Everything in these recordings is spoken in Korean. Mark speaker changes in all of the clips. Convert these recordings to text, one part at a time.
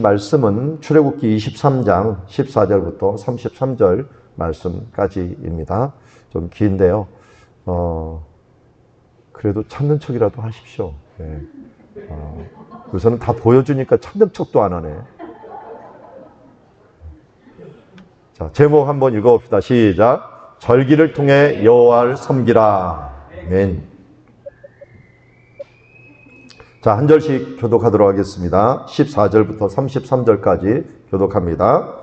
Speaker 1: 말씀은 출애굽기 23장 14절부터 33절 말씀까지입니다. 좀 긴데요. 어, 그래도 찾는 척이라도 하십시오. 예. 어, 요새는 다 보여주니까 찾는 척도 안 하네. 자, 제목 한번 읽어봅시다. 시작. 절기를 통해 여호와를 섬기라. 아멘. 자, 한 절씩 교독하도록 하겠습니다. 14절부터 33절까지 교독합니다.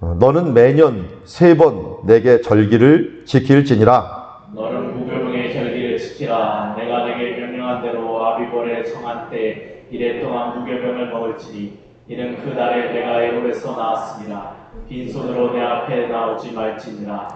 Speaker 1: 어, 너는 매년 세 번 내게 절기를 지킬지니라.
Speaker 2: 너는 무교병의 절기를 지키라. 내가 내게 명령한 대로 아비벌에 정한 때 이래 동안 무교병을 먹을지니 이는 그 날에 내가 애굽에서 나왔습니다. 빈손으로 내 앞에 나오지 말지니라.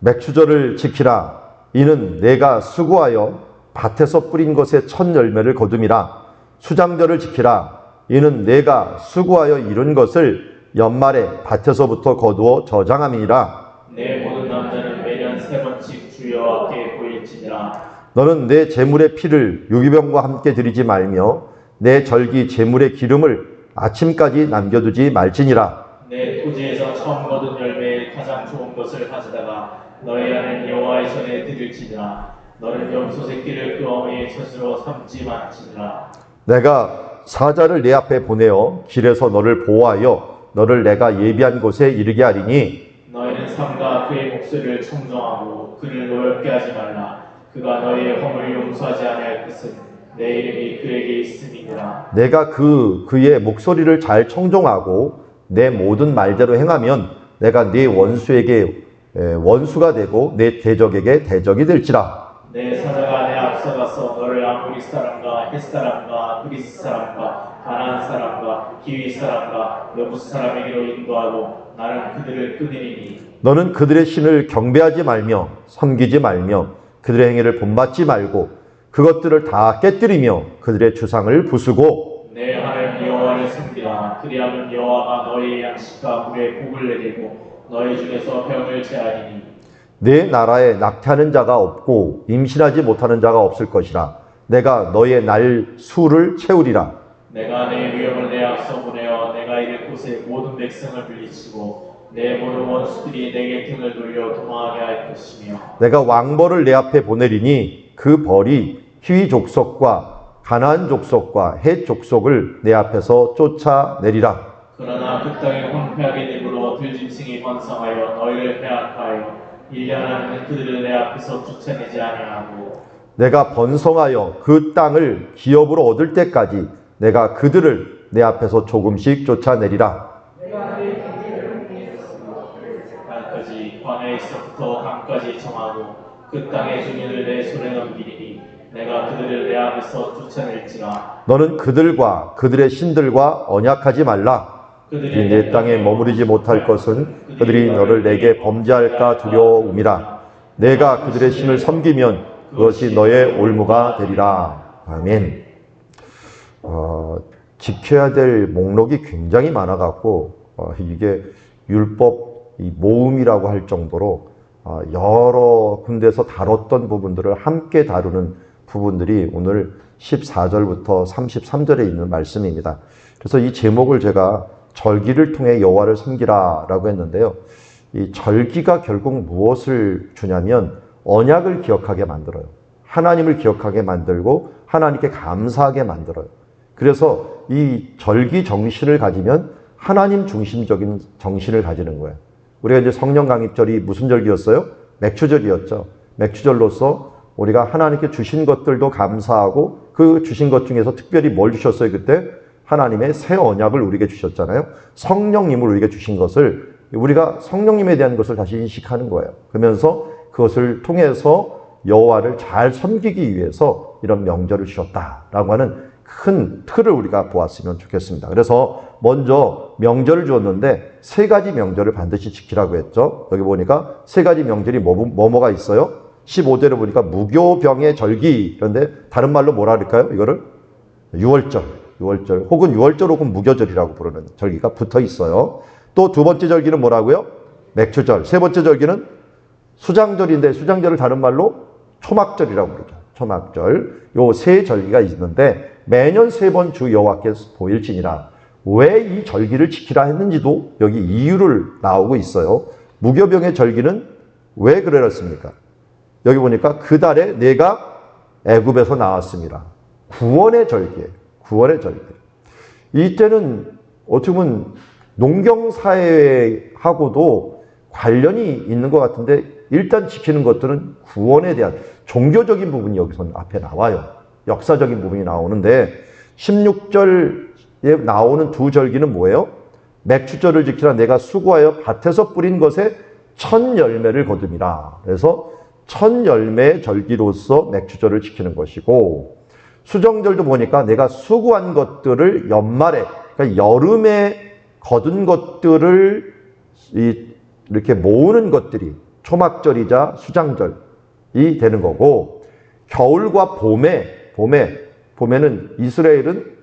Speaker 1: 맥추절을 지키라. 이는 내가 수고하여 밭에서 뿌린 것의 첫 열매를 거둠이라. 수장절을 지키라. 이는 내가 수고하여 이룬 것을 연말에 밭에서부터 거두어 저장함이니라.
Speaker 2: 내 모든 남자는 매년 세 번씩 주 여호와께 보일지니라.
Speaker 1: 너는 내 재물의 피를 유기병과 함께 드리지 말며 내 절기 재물의 기름을 아침까지 남겨두지 말지니라.
Speaker 2: 내 토지에서 처음 거둔 열매의 가장 좋은 것을 가져다가 너희 아는 여호와의 전에 드릴지니라. 너는 염소 새끼를 그 어머니의 젖으로 삼지 말지니라.
Speaker 1: 내가 사자를 내 앞에 보내어 길에서 너를 보호하여 너를 내가 예비한 곳에 이르게 하리니
Speaker 2: 너희는 삼가 그의 목소리를 청정하고 그를 노엽게 하지 말라. 그가 너희의 허물을 용서하지 아니할 것은 내 이름이 그에게 있음이니라.
Speaker 1: 내가 그 그의 목소리를 잘 청종하고 내 모든 말대로 행하면 내가 네 원수에게 에, 원수가 되고 내 대적에게 대적이 될지라
Speaker 2: 내 사자가 내 앞서가서 너를 아모리 사람과 헷 사람과 그리스 사람과 가나안 사람과 기위 사람과 여부스 사람에게로 인도하고 나는 그들을 끊으리니.
Speaker 1: 너는 그들의 신을 경배하지 말며 섬기지 말며 그들의 행위를 본받지 말고 그것들을 다 깨뜨리며 그들의 주상을 부수고.
Speaker 2: 내 하나님 여호와를 섬기라. 그리하면 여호와가 너희의 양식과 물에 복을 내리고 너희 중에서 병을 제하리니
Speaker 1: 내 나라에 낙태하는 자가 없고 임신하지 못하는 자가 없을 것이라. 내가 너의 날 수를 채우리라.
Speaker 2: 내가 내 위험을 내 앞서 보내어 내가 이를 곳에 모든 백성을 물리치고 내 모든 원수들이 내게 등을 돌려 도망하게 할 것이며
Speaker 1: 내가 왕벌을 내 앞에 보내리니 그 벌이 희위 족속과 가나안 족속과 헷 족속을 내 앞에서 쫓아내리라.
Speaker 2: 그러나 그 땅에 황폐하게 되므로 들짐승이 번성하여 너희를 빼앗하여 일련하는 그들을 내 앞에서 쫓아내지 아니하고
Speaker 1: 내가 번성하여 그 땅을 기업으로 얻을 때까지 내가 그들을 내 앞에서 조금씩 쫓아내리라.
Speaker 2: 땅까지 광야에서부터 강까지 정하고 그 땅의 주민을 내 손에 넘기리니 내가 그들을 내 앞에서 쫓아낼지라.
Speaker 1: 너는 그들과 그들의 신들과 언약하지 말라 그들이 내 땅에 머무르지 못할 것은 그들이 너를 내게 범죄할까 두려움이라. 내가 그들의 신을 섬기면 그것이 너의 올무가 되리라. 아멘. 어, 지켜야 될 목록이 굉장히 많아갖고 어, 이게 율법 이 모음이라고 할 정도로 어, 여러 군데서 다뤘던 부분들을 함께 다루는 부분들이 오늘 14절부터 33절에 있는 말씀입니다. 그래서 이 제목을 제가 절기를 통해 여호와를 섬기라라고 했는데요. 이 절기가 결국 무엇을 주냐면 언약을 기억하게 만들어요. 하나님을 기억하게 만들고 하나님께 감사하게 만들어요. 그래서 이 절기 정신을 가지면 하나님 중심적인 정신을 가지는 거예요. 우리가 이제 성령 강입절이 무슨 절기였어요? 맥추절이었죠. 맥추절로서 우리가 하나님께 주신 것들도 감사하고 그 주신 것 중에서 특별히 뭘 주셨어요? 그때 하나님의 새 언약을 우리에게 주셨잖아요. 성령님을 우리에게 주신 것을 우리가 성령님에 대한 것을 다시 인식하는 거예요. 그러면서 그것을 통해서 여호와를 잘 섬기기 위해서 이런 명절을 주셨다라고 하는 큰 틀을 우리가 보았으면 좋겠습니다. 그래서 먼저 명절을 주었는데 세 가지 명절을 반드시 지키라고 했죠. 여기 보니까 세 가지 명절이 뭐, 뭐 뭐가 있어요? 15절에 보니까 무교병의 절기. 그런데 다른 말로 뭐라 그럴까요? 이거를 6월절. 6월절 혹은 6월절 혹은 무교절이라고 부르는 절기가 붙어 있어요. 또 두 번째 절기는 뭐라고요? 맥추절. 세 번째 절기는 수장절인데 수장절을 다른 말로 초막절이라고 부르죠. 초막절. 요 세 절기가 있는데 매년 세 번 주 여호와께 보일지니라. 왜 이 절기를 지키라 했는지도 여기 이유를 나오고 있어요. 무교병의 절기는 왜 그랬습니까? 여기 보니까 그 달에 내가 애굽에서 나왔습니다. 구원의 절기예요. 구원의 절기. 이때는 어떻게 보면 농경사회하고도 관련이 있는 것 같은데 일단 지키는 것들은 구원에 대한 종교적인 부분이 여기서 앞에 나와요. 역사적인 부분이 나오는데 16절에 나오는 두 절기는 뭐예요? 맥주절을 지키라 내가 수고하여 밭에서 뿌린 것에 첫 열매를 거둠이라. 그래서 첫 열매의 절기로서 맥주절을 지키는 것이고 수정절도 보니까 내가 수고한 것들을 연말에 그러니까 여름에 거둔 것들을 이- 이렇게 모으는 것들이 초막절이자 수장절이 되는 거고 겨울과 봄에 봄에 봄에는 이스라엘은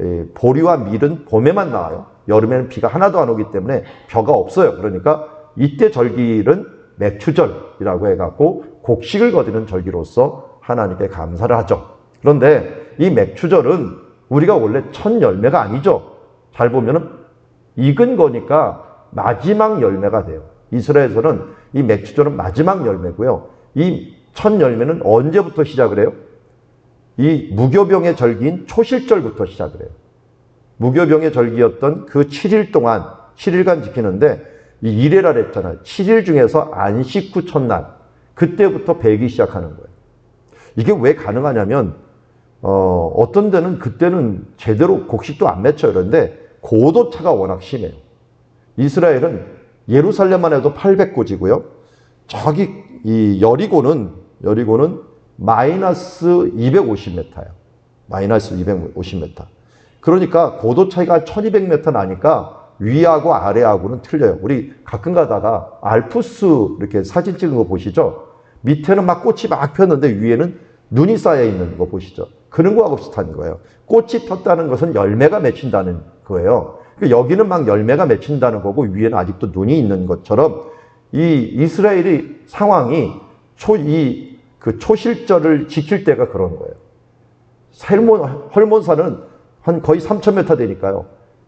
Speaker 1: 에, 보리와 밀은 봄에만 나와요. 여름에는 비가 하나도 안 오기 때문에 벼가 없어요. 그러니까 이때 절기는 맥추절이라고 해갖고 곡식을 거두는 절기로서 하나님께 감사를 하죠. 그런데 이 맥추절은 우리가 원래 첫 열매가 아니죠. 잘 보면은 익은 거니까 마지막 열매가 돼요. 이스라엘에서는 이 맥추절은 마지막 열매고요. 이 첫 열매는 언제부터 시작을 해요? 이 무교병의 절기인 초실절부터 시작을 해요. 무교병의 절기였던 그 7일 동안 7일간 지키는데 이 이래라 했잖아요. 7일 중에서 안식 후 첫날 그때부터 배기 시작하는 거예요. 이게 왜 가능하냐면 어, 어떤 데는 그때는 제대로 곡식도 안 맺혀요. 그런데 고도차가 워낙 심해요. 이스라엘은 예루살렘만 해도 800고지고요. 저기 이 여리고는 여리고는 마이너스 250m예요. 마이너스 250m. 그러니까 고도 차이가 1200m 나니까 위하고 아래하고는 틀려요. 우리 가끔 가다가 알프스 이렇게 사진 찍은 거 보시죠? 밑에는 막 꽃이 막 폈는데 위에는 눈이 쌓여 있는 거 보시죠? 그런 거하고 비슷한 거예요. 꽃이 폈다는 것은 열매가 맺힌다는 거예요. 그러니까 여기는 막 열매가 맺힌다는 거고 위에는 아직도 눈이 있는 것처럼 이 이스라엘의 상황이 초, 이, 그 초실절을 지킬 때가 그런 거예요. 헬몬, 헐몬산은 한 거의 3,000m 되니까요.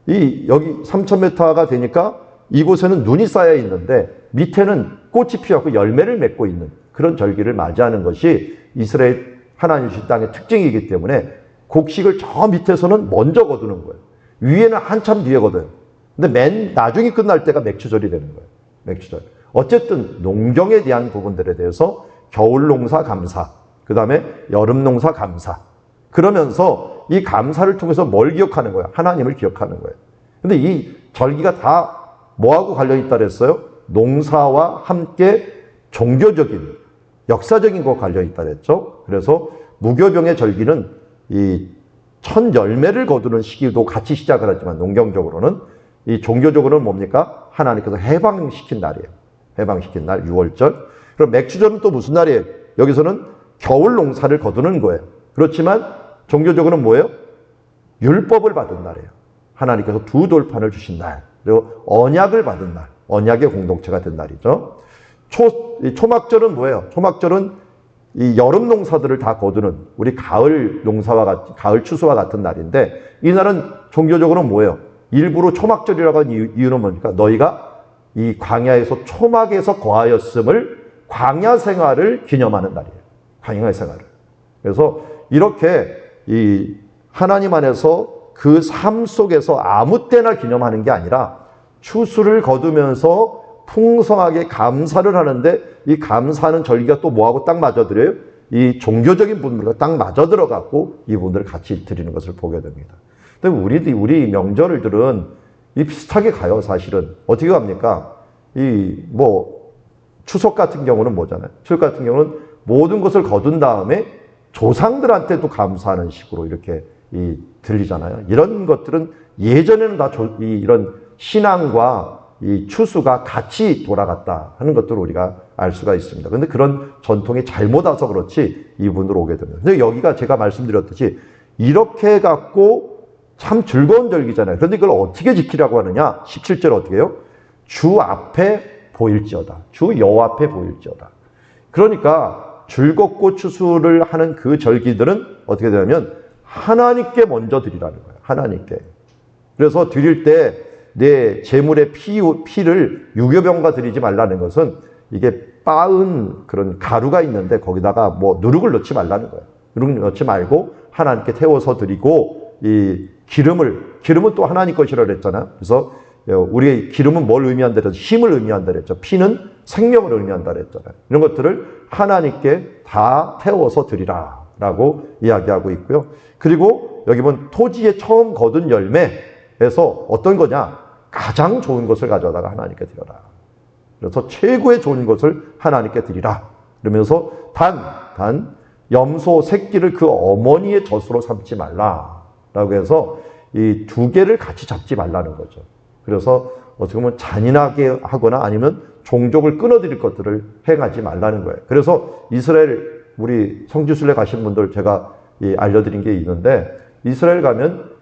Speaker 1: 이, 여기 3,000m가 되니까 이곳에는 눈이 쌓여 있는데 밑에는 꽃이 피어갖고 열매를 맺고 있는 그런 절기를 맞이하는 것이 이스라엘 하나님 주신 땅의 특징이기 때문에 곡식을 저 밑에서는 먼저 거두는 거예요. 위에는 한참 뒤에 거둬요. 근데 맨 나중에 끝날 때가 맥추절이 되는 거예요. 맥추절. 어쨌든 농경에 대한 부분들에 대해서 겨울 농사 감사, 그 다음에 여름 농사 감사. 그러면서 이 감사를 통해서 뭘 기억하는 거야? 하나님을 기억하는 거예요. 근데 이 절기가 다 뭐하고 관련이 있다 그랬어요? 농사와 함께 종교적인, 역사적인 거 관련이 있다 그랬죠? 그래서 무교병의 절기는 이첫 열매를 거두는 시기도 같이 시작을 하지만 농경적으로는 이 종교적으로는 뭡니까? 하나님께서 해방시킨 날이에요. 해방시킨 날 6월절. 그럼 맥주절은 또 무슨 날이에요? 여기서는 겨울 농사를 거두는 거예요. 그렇지만 종교적으로는 뭐예요? 율법을 받은 날이에요. 하나님께서 두 돌판을 주신 날. 그리고 언약을 받은 날. 언약의 공동체가 된 날이죠. 초, 이 초막절은 뭐예요? 초막절은 이 여름 농사들을 다 거두는 우리 가을 농사와 같은, 가을 추수와 같은 날인데 이 날은 종교적으로는 뭐예요? 일부러 초막절이라고 하는 이유- 이유는 뭡니까? 너희가 이 광야에서 초막에서 거하였음을 광야 생활을 기념하는 날이에요. 광야 생활을. 그래서 이렇게 이 하나님 안에서 그 삶 속에서 아무 때나 기념하는 게 아니라 추수를 거두면서 풍성하게 감사를 하는데 이 감사하는 절기가 또 뭐하고 딱 맞아들어요? 이 종교적인 분들과 딱 맞아 들어갖고 이 분들을 같이 드리는 것을 보게 됩니다. 근데 우리, 우리 명절들은 이 비슷하게 가요, 사실은. 어떻게 갑니까? 이, 뭐, 추석 같은 경우는 뭐잖아요. 추석 같은 경우는 모든 것을 거둔 다음에 조상들한테도 감사하는 식으로 이렇게 이 들리잖아요. 이런 것들은 예전에는 다 조- 이, 이런 신앙과 이 추수가 같이 돌아갔다 하는 것들을 우리가 알 수가 있습니다. 근데 그런 전통이 잘못 와서 그렇지 이분으로 오게 됩니다. 근데 여기가 제가 말씀드렸듯이 이렇게 갖고 참 즐거운 절기잖아요. 그런데 그걸 어떻게 지키라고 하느냐? 17절 어떻게 해요? 주 앞에 보일지어다. 주 여 앞에 보일지어다. 그러니까 즐겁고 추수를 하는 그 절기들은 어떻게 되냐면 하나님께 먼저 드리라는 거예요. 하나님께. 그래서 드릴 때 내 재물의 피, 피를 유교병과 드리지 말라는 것은 이게 빻은 그런 가루가 있는데 거기다가 뭐 누룩을 넣지 말라는 거예요. 누룩 넣지 말고 하나님께 태워서 드리고 이 기름을 기름은 또 하나님 것이라 그랬잖아요. 그래서 우리의 기름은 뭘 의미한다 그랬죠? 힘을 의미한다 그랬죠. 피는 생명을 의미한다 그랬잖아요. 이런 것들을 하나님께 다 태워서 드리라라고 이야기하고 있고요. 그리고 여기 보면 토지에 처음 거둔 열매에서 어떤 거냐? 가장 좋은 것을 가져다가 하나님께 드려라. 그래서 최고의 좋은 것을 하나님께 드리라. 그러면서 단, 단, 염소 새끼를 그 어머니의 젖으로 삼지 말라. 라고 해서 이 두 개를 같이 잡지 말라는 거죠. 그래서 어떻게 보면 잔인하게 하거나 아니면 종족을 끊어들일 것들을 행하지 말라는 거예요. 그래서 이스라엘, 우리 성지순례 가신 분들 제가 이 알려드린 게 있는데 이스라엘 가면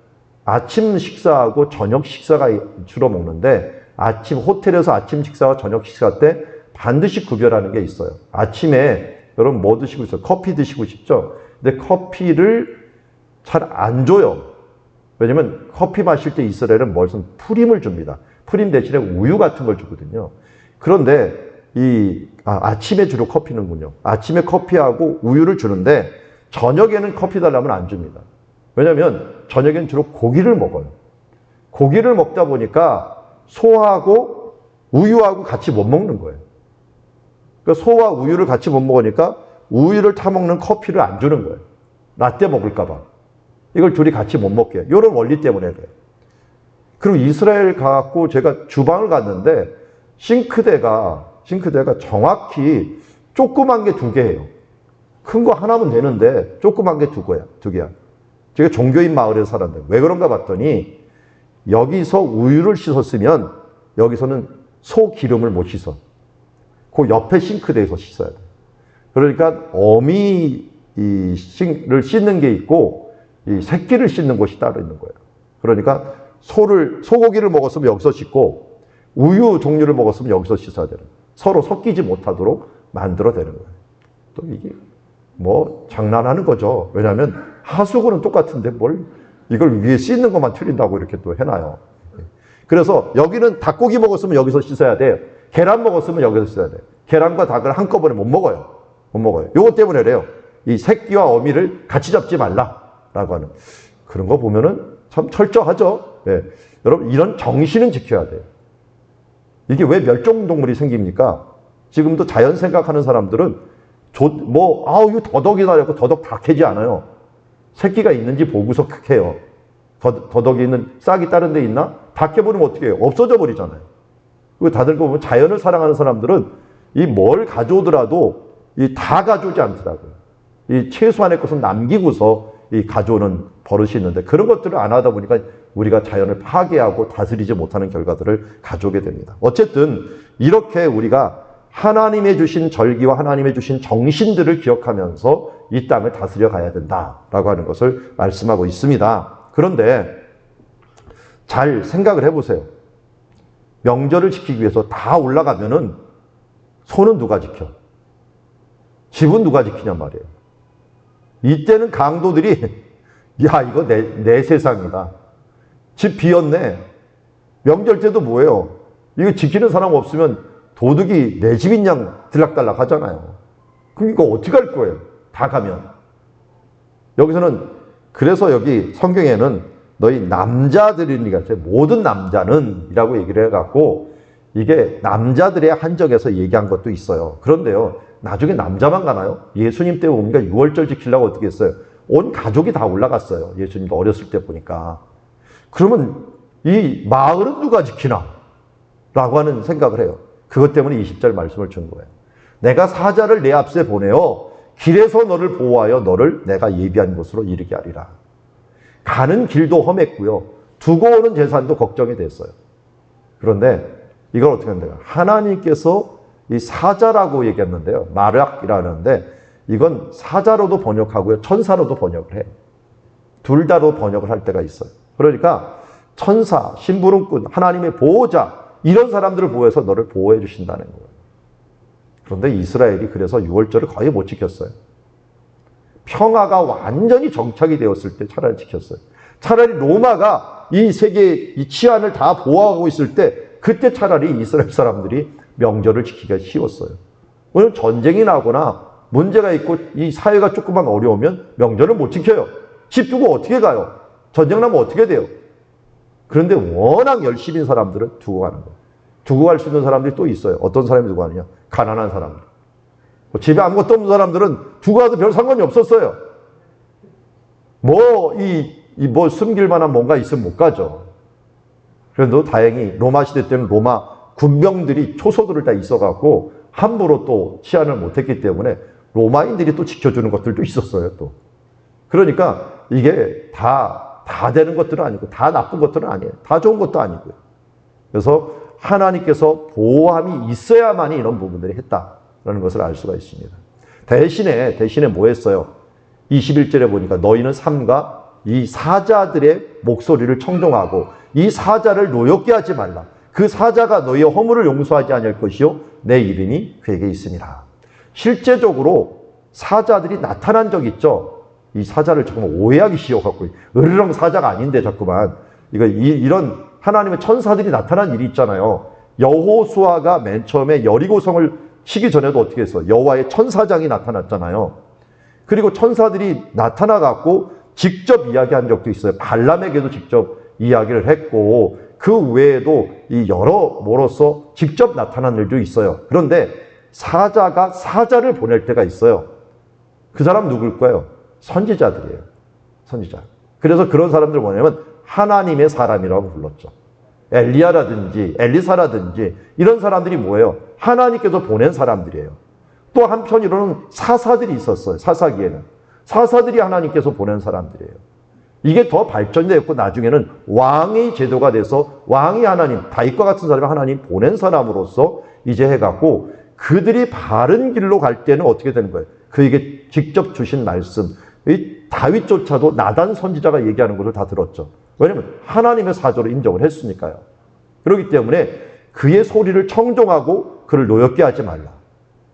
Speaker 1: 아침 식사하고 저녁 식사가 주로 먹는데 아침 호텔에서 아침 식사와 저녁 식사 때 반드시 구별하는 게 있어요. 아침에 여러분 뭐 드시고 있어요? 커피 드시고 싶죠? 근데 커피를 잘 안 줘요. 왜냐면 커피 마실 때 이스라엘은 무슨 프림을 줍니다. 프림 대신에 우유 같은 걸 주거든요. 그런데 이 아, 침에 주로 커피는군요. 아침에 커피하고 우유를 주는데 저녁에는 커피 달라면 안 줍니다. 왜냐하면 저녁엔 주로 고기를 먹어요. 고기를 먹다 보니까 소하고 우유하고 같이 못 먹는 거예요. 그러니까 소와 우유를 같이 못 먹으니까 우유를 타먹는 커피를 안 주는 거예요. 라떼 먹을까봐. 이걸 둘이 같이 못 먹게. 해요. 이런 원리 때문에 그래요. 그리고 이스라엘 가고 제가 주방을 갔는데 싱크대가, 싱크대가 정확히 조그만 게 두 개예요. 큰 거 하나면 되는데 조그만 게 두 개야, 두 개야. 제가 종교인 마을에 살았는데 왜 그런가 봤더니 여기서 우유를 씻었으면 여기서는 소 기름을 못 씻어. 그 옆에 싱크대에서 씻어야 돼. 그러니까 어미를 씻는 게 있고 이 새끼를 씻는 곳이 따로 있는 거예요. 그러니까 소를 소고기를 먹었으면 여기서 씻고 우유 종류를 먹었으면 여기서 씻어야 되는. 서로 섞이지 못하도록 만들어 되는 거예요. 또 이게 뭐 장난하는 거죠. 왜냐하면 하수구는 똑같은데 뭘 이걸 위에 씻는 것만 틀린다고 이렇게 또 해놔요. 그래서 여기는 닭고기 먹었으면 여기서 씻어야 돼요. 계란 먹었으면 여기서 씻어야 돼요. 계란과 닭을 한꺼번에 못 먹어요. 못 먹어요. 요것 때문에 그래요. 이 새끼와 어미를 같이 잡지 말라라고 하는 그런 거 보면은 참 철저하죠. 예. 여러분 이런 정신은 지켜야 돼요. 이게 왜 멸종 동물이 생깁니까? 지금도 자연 생각하는 사람들은 조, 뭐 아우 이거 더덕이다 이고 더덕 다 캐지 않아요. 새끼가 있는지 보고서. 더, 더덕이 있는 싹이 다른 데 있나? 다 캐버리면 어떻게 해요? 없어져 버리잖아요. 그리고 다들 보면 자연을 사랑하는 사람들은 이 뭘 가져오더라도 이 다 가져오지 않더라고요. 이 최소한의 것은 남기고서 이 가져오는 버릇이 있는데 그런 것들을 안 하다 보니까 우리가 자연을 파괴하고 다스리지 못하는 결과들을 가져오게 됩니다. 어쨌든 이렇게 우리가 하나님의 주신 절기와 하나님의 주신 정신들을 기억하면서 이 땅을 다스려 가야 된다라고 하는 것을 말씀하고 있습니다. 그런데 잘 생각을 해보세요. 명절을 지키기 위해서 다 올라가면은 손은 누가 지켜? 집은 누가 지키냔 말이에요. 이때는 강도들이 야 이거 내, 내 세상이다. 집 비었네. 명절 때도 뭐예요? 이거 지키는 사람 없으면 도둑이 내 집인 양 들락달락 하잖아요. 이거 어떻게 할 거예요? 다 가면. 여기서는 그래서 여기 성경에는 너희 남자들이니까 모든 남자는 이라고 얘기를 해갖고 이게 남자들의 한적에서 얘기한 것도 있어요. 그런데요, 나중에 남자만 가나요? 예수님 때 보니까 6월절 지키려고 어떻게 했어요? 온 가족이 다 올라갔어요. 예수님 어렸을 때 보니까. 그러면 이 마을은 누가 지키나? 라고 하는 생각을 해요. 그것 때문에 20절 말씀을 준 거예요. 내가 사자를 내 앞에 보내어 길에서 너를 보호하여 너를 내가 예비한 곳으로 이르게 하리라. 가는 길도 험했고요. 두고 오는 재산도 걱정이 됐어요. 그런데 이걸 어떻게 한다요 하나님께서 이 사자라고 얘기했는데요. 마락이라는데 이건 사자로도 번역하고요. 천사로도 번역을 해요. 둘 다로 번역을 할 때가 있어요. 그러니까 천사, 심부름꾼, 하나님의 보호자 이런 사람들을 보호해서 너를 보호해 주신다는 거예요. 그런데 이스라엘이 그래서 6월절을 거의 못 지켰어요. 평화가 완전히 정착이 되었을 때 차라리 지켰어요. 차라리 로마가 이 세계 이 치안을 다 보호하고 있을 때 그때 차라리 이스라엘 사람들이 명절을 지키기가 쉬웠어요. 오늘 전쟁이 나거나 문제가 있고 이 사회가 조금만 어려우면 명절을 못 지켜요. 집 두고 어떻게 가요? 전쟁 나면 어떻게 돼요? 그런데 워낙 열심인 사람들은 두고 가는 거예요. 두고 갈 수 있는 사람들이 또 있어요. 어떤 사람이 두고 가느냐? 가난한 사람들. 뭐 집에 아무것도 없는 사람들은 두고 가도 별 상관이 없었어요. 뭐, 이, 이 뭐 숨길 만한 뭔가 있으면 못 가죠. 그래도 다행히 로마 시대 때는 로마 군병들이 초소들을 다 있어갖고 함부로 또 치안을 못했기 때문에 로마인들이 또 지켜주는 것들도 있었어요, 또. 그러니까 이게 다, 다 되는 것들은 아니고, 다 나쁜 것들은 아니에요. 다 좋은 것도 아니고요. 그래서 하나님께서 보호함이 있어야만이 이런 부분들이 했다라는 것을 알 수가 있습니다. 대신에, 대신에 뭐 했어요? 21절에 보니까 너희는 삼가 이 사자들의 목소리를 청종하고 이 사자를 노엽게 하지 말라. 그 사자가 너희의 허물을 용서하지 아니할 것이요 내 이름이 그에게 있습니다. 실제적으로 사자들이 나타난 적 있죠. 이 사자를 정말 오해하기 쉬워갖고 으르렁 사자가 아닌데 자꾸만 이거 이, 이런 하나님의 천사들이 나타난 일이 있잖아요. 여호수아가 맨 처음에 여리고성을 치기 전에도 어떻게 했어? 여호와의 천사장이 나타났잖아요. 그리고 천사들이 나타나 갖고 직접 이야기한 적도 있어요. 발람에게도 직접 이야기를 했고 그 외에도 이 여러 모로서 직접 나타난 일도 있어요. 그런데 사자가 사자를 보낼 때가 있어요. 그 사람 누굴까요? 선지자들이에요. 선지자. 그래서 그런 사람들 뭐냐면 하나님의 사람이라고 불렀죠. 엘리야라든지 엘리사라든지 이런 사람들이 뭐예요? 하나님께서 보낸 사람들이에요. 또 한편으로는 사사들이 있었어요. 사사기에는. 사사들이 하나님께서 보낸 사람들이에요. 이게 더 발전되었고 나중에는 왕의 제도가 돼서 왕이 하나님, 다윗과 같은 사람이 하나님 보낸 사람으로서 이제 해갖고 그들이 바른 길로 갈 때는 어떻게 되는 거예요? 그에게 직접 주신 말씀. 이 다윗조차도 나단 선지자가 얘기하는 것을 다 들었죠. 왜냐면 하나님의 사조로 인정을 했으니까요. 그렇기 때문에 그의 소리를 청종하고 그를 노엽게 하지 말라.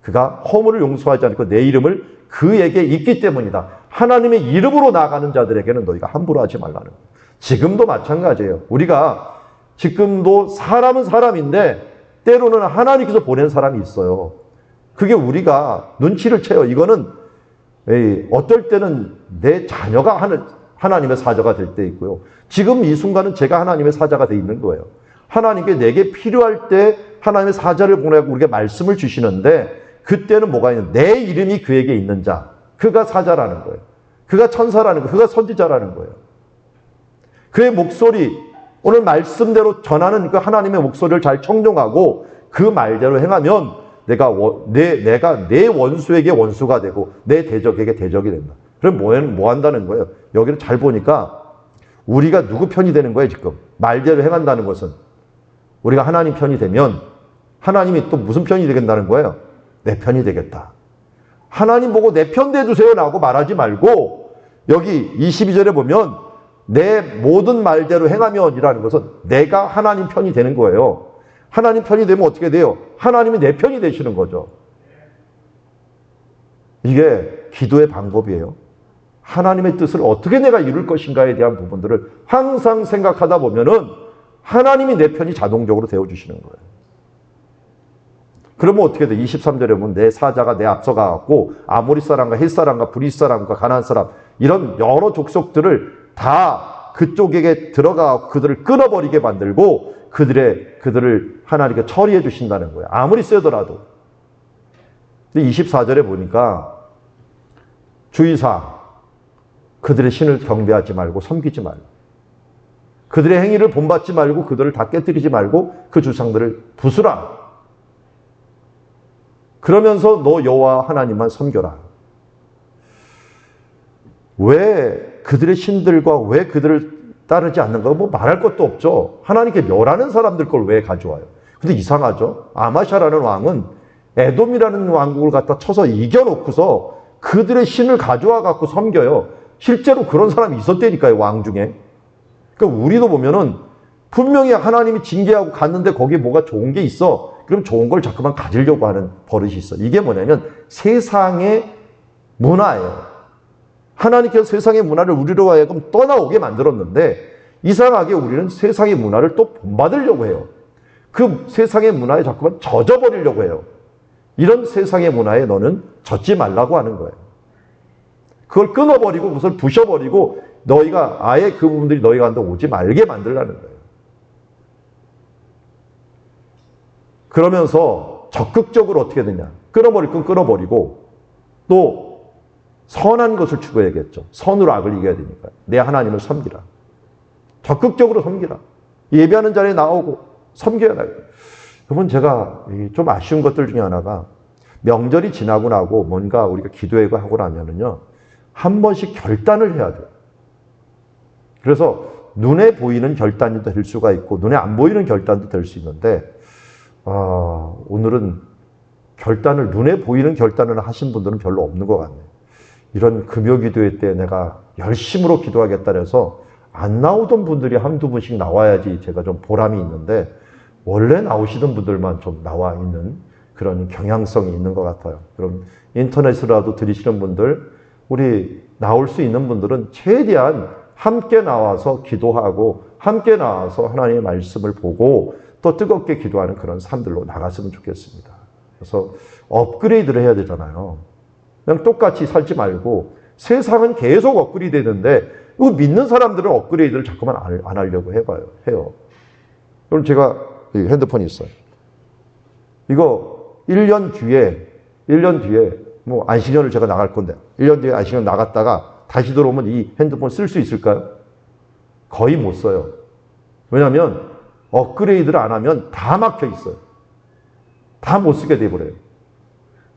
Speaker 1: 그가 허물을 용서하지 않고 내 이름을 그에게 있기 때문이다. 하나님의 이름으로 나가는 자들에게는 너희가 함부로 하지 말라는. 지금도 마찬가지예요. 우리가 지금도 사람은 사람인데 때로는 하나님께서 보낸 사람이 있어요. 그게 우리가 눈치를 채요. 이거는 어떨 때는 내 자녀가 하나님의 사자가 될 때 있고요. 지금 이 순간은 제가 하나님의 사자가 돼 있는 거예요. 하나님께 내게 필요할 때 하나님의 사자를 보내고 우리에게 말씀을 주시는데 그때는 뭐가 있는 내 이름이 그에게 있는 자. 그가 사자라는 거예요. 그가 천사라는 거예요. 그가 선지자라는 거예요. 그의 목소리, 오늘 말씀대로 전하는 그 하나님의 목소리를 잘 청종하고 그 말대로 행하면 내가 원- 내 내가 내 원수에게 원수가 되고 내 대적에게 대적이 된다. 그럼 뭐, 뭐 한다는 거예요? 여기를 잘 보니까 우리가 누구 편이 되는 거예요, 지금? 말대로 행한다는 것은 우리가 하나님 편이 되면 하나님이 또 무슨 편이 되겠다는 거예요? 내 편이 되겠다. 하나님 보고 내 편 돼주세요 라고 말하지 말고 여기 22절에 보면 내 모든 말대로 행하면이라는 것은 내가 하나님 편이 되는 거예요. 하나님 편이 되면 어떻게 돼요? 하나님이 내 편이 되시는 거죠. 이게 기도의 방법이에요. 하나님의 뜻을 어떻게 내가 이룰 것인가에 대한 부분들을 항상 생각하다 보면은 하나님이 내 편이 자동적으로 되어주시는 거예요. 그러면 어떻게 돼? 23절에 보면 내 사자가 내 앞서가 갖고 아모리 사람과 헬 사람과 브리 사람과 가나안 사람 이런 여러 족속들을 다 그쪽에게 들어가 그들을 끊어버리게 만들고 그들의 그들을 하나님께 처리해 주신다는 거예요. 아무리 세더라도. 근데 24절에 보니까 주의사 그들의 신을 경배하지 말고 섬기지 말고 그들의 행위를 본받지 말고 그들을 다 깨뜨리지 말고 그 주상들을 부수라. 그러면서 너 여호와 하나님만 섬겨라. 왜 그들의 신들과 왜 그들을 따르지 않는가? 뭐 말할 것도 없죠. 하나님께 멸하는 사람들 걸 왜 가져와요? 근데 이상하죠. 아마샤라는 왕은 에돔이라는 왕국을 갖다 쳐서 이겨놓고서 그들의 신을 가져와 갖고 섬겨요. 실제로 그런 사람이 있었다니까요, 왕 중에. 그러니까 우리도 보면은 분명히 하나님이 징계하고 갔는데 거기에 뭐가 좋은 게 있어. 그럼 좋은 걸 자꾸만 가지려고 하는 버릇이 있어. 이게 뭐냐면 세상의 문화예요. 하나님께서 세상의 문화를 우리로 하여금 떠나오게 만들었는데 이상하게 우리는 세상의 문화를 또 본받으려고 해요. 그 세상의 문화에 자꾸만 젖어버리려고 해요. 이런 세상의 문화에 너는 젖지 말라고 하는 거예요. 그걸 끊어버리고 그것을 부셔버리고 너희가 아예 그 부분들이 너희가 한테 오지 말게 만들라는 거예요. 그러면서 적극적으로 어떻게 되냐. 끊어버릴 건 끊어버리고 또 선한 것을 추구해야겠죠. 선으로 악을 이겨야 되니까. 내 하나님을 섬기라. 적극적으로 섬기라. 예배하는 자리에 나오고 섬겨야 돼. 여러분 제가 좀 아쉬운 것들 중에 하나가 명절이 지나고 나고 뭔가 우리가 기도회고 하고 나면은요. 한 번씩 결단을 해야 돼요. 그래서 눈에 보이는 결단이 될 수가 있고 눈에 안 보이는 결단도 될 수 있는데 아, 오늘은 결단을 눈에 보이는 결단을 하신 분들은 별로 없는 것 같네요. 이런 금요 기도회 때 내가 열심으로 기도하겠다 해서 안 나오던 분들이 한두 분씩 나와야지 제가 좀 보람이 있는데 원래 나오시던 분들만 좀 나와 있는 그런 경향성이 있는 것 같아요. 그럼 인터넷으로라도 들으시는 분들, 우리 나올 수 있는 분들은 최대한 함께 나와서 기도하고 함께 나와서 하나님의 말씀을 보고 또 뜨겁게 기도하는 그런 삶들로 나갔으면 좋겠습니다. 그래서 업그레이드를 해야 되잖아요. 그냥 똑같이 살지 말고 세상은 계속 업그레이드 되는데 이거 믿는 사람들은 업그레이드를 자꾸만 안, 안 하려고 해봐요. 해요. 그럼 제가 이 핸드폰이 있어요. 이거 1년 뒤에 1년 뒤에 뭐 안식년을 제가 나갈 건데 1년 뒤에 안식년 나갔다가 다시 들어오면 이 핸드폰 쓸 수 있을까요? 거의 못 써요. 왜냐하면 업그레이드를 안 하면 다 막혀 있어요. 다 못 쓰게 돼버려요.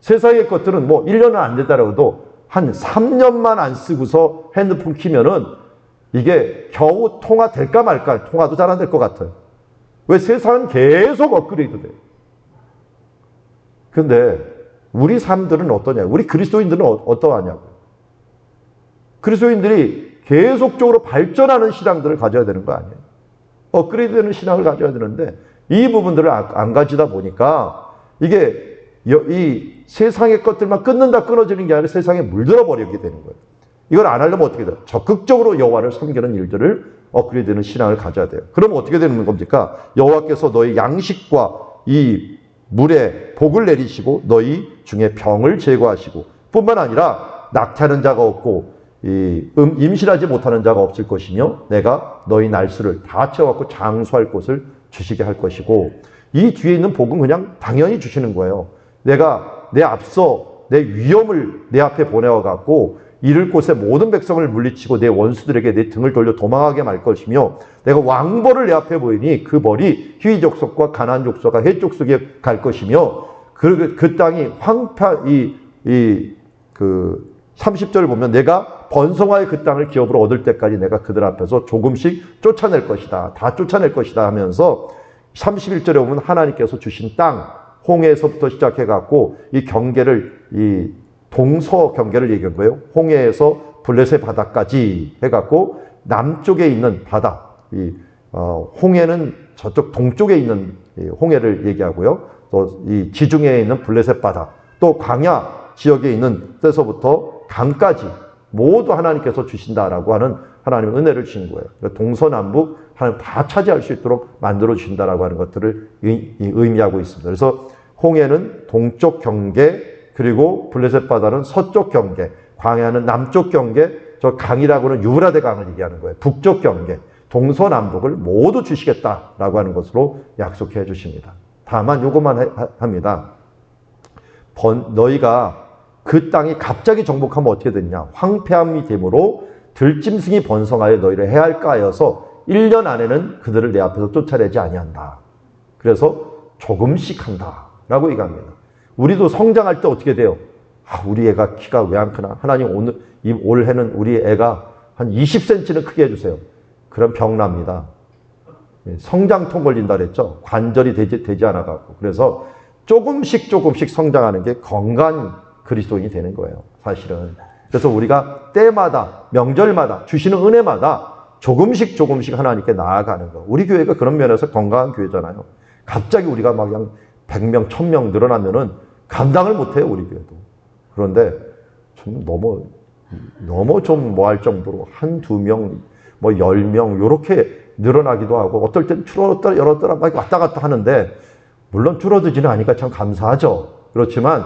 Speaker 1: 세상의 것들은 뭐 1년은 안 되더라도 한 3년만 안 쓰고서 핸드폰 키면은 이게 겨우 통화될까 말까 통화도 잘 안 될 것 같아요. 왜 세상은 계속 업그레이드 돼요. 근데 우리 삶들은 어떠냐? 우리 그리스도인들은 어, 어떠하냐고. 그리스도인들이 계속적으로 발전하는 신앙들을 가져야 되는 거 아니에요? 업그레이드 되는 신앙을 가져야 되는데 이 부분들을 안- 안 가지다 보니까 이게 여- 이 세상의 것들만 끊는다 끊어지는 게 아니라 세상에 물들어 버리게 되는 거예요. 이걸 안 하려면 어떻게 돼요? 적극적으로 여호와를 섬기는 일들을 업그레이드되는 신앙을 가져야 돼요. 그럼 어떻게 되는 겁니까? 여호와께서 너희 양식과 이 물에 복을 내리시고 너희 중에 병을 제거하시고 뿐만 아니라 낙태하는 자가 없고 이 음, 임신하지 못하는 자가 없을 것이며 내가 너희 날수를 다 채워갖고 장수할 곳을 주시게 할 것이고 이 뒤에 있는 복은 그냥 당연히 주시는 거예요. 내가 내 앞서 내 위험을 내 앞에 보내어 갖고 이를 곳에 모든 백성을 물리치고 내 원수들에게 내 등을 돌려 도망하게 말 것이며 내가 왕벌을 내 앞에 보이니 그 벌이 희위 족속과 가난 족속과 헷 족속에 갈 것이며 그, 그 땅이 황파 이 이 그 30절을 보면 내가 번성화의 그 땅을 기업으로 얻을 때까지 내가 그들 앞에서 조금씩 쫓아낼 것이다. 다 쫓아낼 것이다 하면서 31절에 보면 하나님께서 주신 땅, 홍해에서부터 시작해 갖고 이 경계를 이 동서 경계를 얘기한 거예요. 홍해에서 블레셋 바다까지 해 갖고 남쪽에 있는 바다, 이 어, 홍해는 저쪽 동쪽에 있는 이 홍해를 얘기하고요. 또 이 지중해에 있는 블레셋 바다, 또 광야 지역에 있는 때서부터 강까지 모두 하나님께서 주신다라고 하는 하나님의 은혜를 주신 거예요. 동서남북 하나님 다 차지할 수 있도록 만들어 주신다라고 하는 것들을 의미하고 있습니다. 그래서 홍해는 동쪽 경계 그리고 블레셋 바다는 서쪽 경계, 광야는 남쪽 경계, 저 강이라고는 유브라데 강을 얘기하는 거예요. 북쪽 경계, 동서남북을 모두 주시겠다라고 하는 것으로 약속해 주십니다. 다만 요것만 합니다. 번, 너희가 그 땅이 갑자기 정복하면 어떻게 되냐? 황폐함이 되므로 들짐승이 번성하여 너희를 해할까 하여서 1년 안에는 그들을 내 앞에서 쫓아내지 아니한다. 그래서 조금씩 한다. 라고 얘기합니다. 우리도 성장할 때 어떻게 돼요? 아, 우리 애가 키가 왜 안 크나? 하나님 오늘, 이 올해는 우리 애가 한 20cm는 크게 해주세요. 그럼 병납니다. 예, 성장통 걸린다 그랬죠. 관절이 되지, 되지 않아갖고. 그래서 조금씩 조금씩 성장하는 게 건강한 그리스도인이 되는 거예요. 사실은. 그래서 우리가 때마다, 명절마다, 주시는 은혜마다 조금씩 조금씩 하나님께 나아가는 거. 우리 교회가 그런 면에서 건강한 교회잖아요. 갑자기 우리가 막 그냥 100명, 1000명 늘어나면은 감당을 못 해요, 우리 교회도. 그런데 좀 너무, 너무 좀 뭐 할 정도로 한 두 명, 뭐 10명 요렇게 늘어나기도 하고 어떨 땐 줄었다 열었더라 막 왔다 갔다 하는데 물론 줄어들지는 않으니까 참 감사하죠. 그렇지만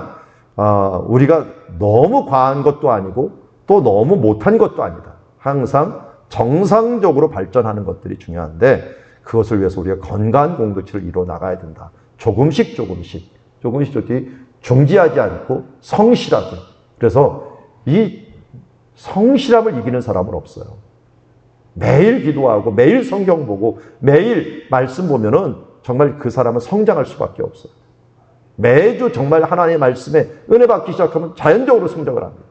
Speaker 1: 아, 우리가 너무 과한 것도 아니고 또 너무 못한 것도 아니다. 항상 정상적으로 발전하는 것들이 중요한데 그것을 위해서 우리가 건강한 공동체를 이루어 나가야 된다. 조금씩 조금씩 조금씩 조금씩 중지하지 않고 성실하게. 그래서 이 성실함을 이기는 사람은 없어요. 매일 기도하고 매일 성경 보고 매일 말씀 보면은 정말 그 사람은 성장할 수밖에 없어요. 매주 정말 하나님의 말씀에 은혜 받기 시작하면 자연적으로 성장을 합니다.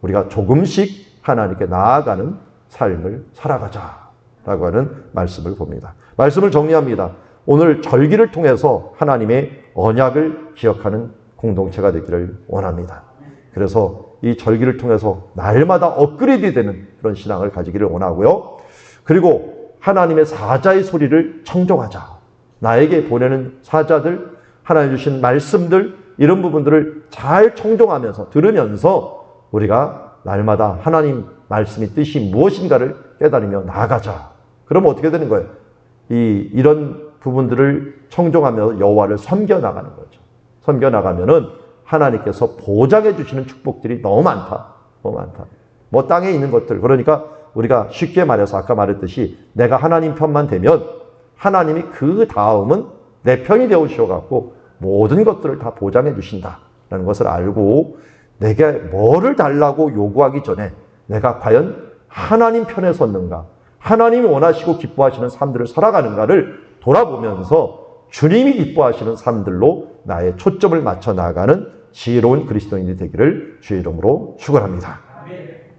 Speaker 1: 우리가 조금씩 하나님께 나아가는 삶을 살아가자라고 하는 말씀을 봅니다. 말씀을 정리합니다. 오늘 절기를 통해서 하나님의 언약을 기억하는 공동체가 되기를 원합니다. 그래서 이 절기를 통해서 날마다 업그레이드 되는 그런 신앙을 가지기를 원하고요. 그리고 하나님의 사자의 소리를 청종하자. 나에게 보내는 사자들, 하나님 주신 말씀들, 이런 부분들을 잘 청종하면서 들으면서 우리가 날마다 하나님 말씀의 뜻이 무엇인가를 깨달으며 나아가자. 그러면 어떻게 되는 거예요? 이, 이런 부분들을 청종하며 여호와를 섬겨 나가는 거죠. 섬겨 나가면은 하나님께서 보장해 주시는 축복들이 너무 많다. 너무 많다. 뭐 땅에 있는 것들. 그러니까 우리가 쉽게 말해서 아까 말했듯이 내가 하나님 편만 되면 하나님이 그 다음은 내 편이 되어 주셔 갖고 모든 것들을 다 보장해 주신다라는 것을 알고 내게 뭐를 달라고 요구하기 전에 내가 과연 하나님 편에 섰는가? 하나님이 원하시고 기뻐하시는 삶들을 살아가는가를 돌아보면서 주님이 기뻐하시는 삶들로 나의 초점을 맞춰 나가는 지혜로운 그리스도인이 되기를 주의 이름으로 축원합니다.